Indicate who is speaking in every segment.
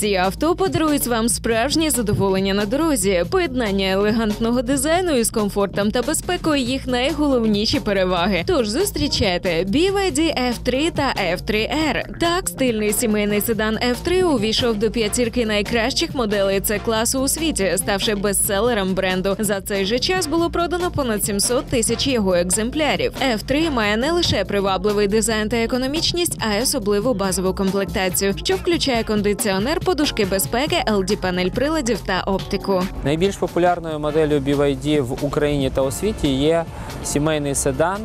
Speaker 1: Ці авто подарують вам справжнє задоволення на дорозі. Поєднання елегантного дизайну із комфортом та безпекою їх найголовніші переваги. Тож зустрічайте BYD F3 та F3R. Так, стильний сімейний седан F3 увійшов до п'ятірки найкращих моделей це класу у світі, ставши бестселером бренду. За цей же час було продано понад 700 тисяч його екземплярів. F3 має не лише привабливий дизайн та економічність, а й особливу базову комплектацію, що включає кондиціонер, подушки безпеки, LD панель приладів та оптику.
Speaker 2: Найбільш популярною моделлю BYD в Україні та у світі є сімейний седан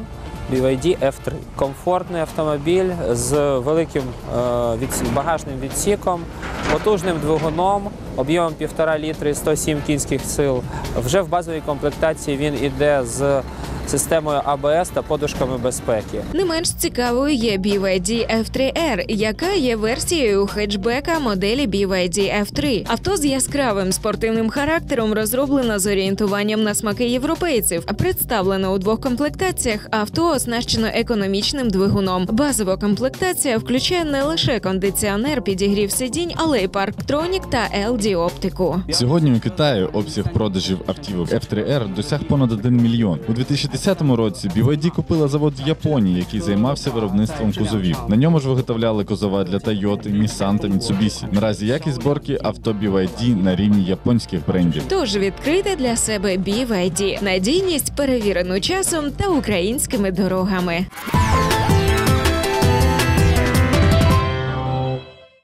Speaker 2: BYD F3. Комфортний автомобіль з великим е, багажним відсіком, потужним двигуном, об'ємом 1,5 літри і 107 кінських сил. Вже в базовій комплектації він іде з системою ABS та подушками безпеки.
Speaker 1: Не менш цікавою є BYD F3R, яка є версією хетчбека моделі BYD F3. Авто з яскравим спортивним характером розроблено з орієнтуванням на смаки європейців. Представлено у двох комплектаціях. Авто оснащено економічним двигуном. Базова комплектація включає не лише кондиціонер, підігрів сидінь, але й парктронік та LD оптику.
Speaker 3: Сьогодні у Китаї обсяг продажів автівок F3R досяг понад 1 мільйон. У 2010 році BYD купила завод в Японії, який займався виробництвом кузовів. На ньому ж виготовляли кузова для Toyota, Nissan та Mitsubishi. Наразі якість зборки авто BYD на рівні японських брендів.
Speaker 1: Тож відкрити для себе BYD – надійність перевірену часом та українськими дорогами.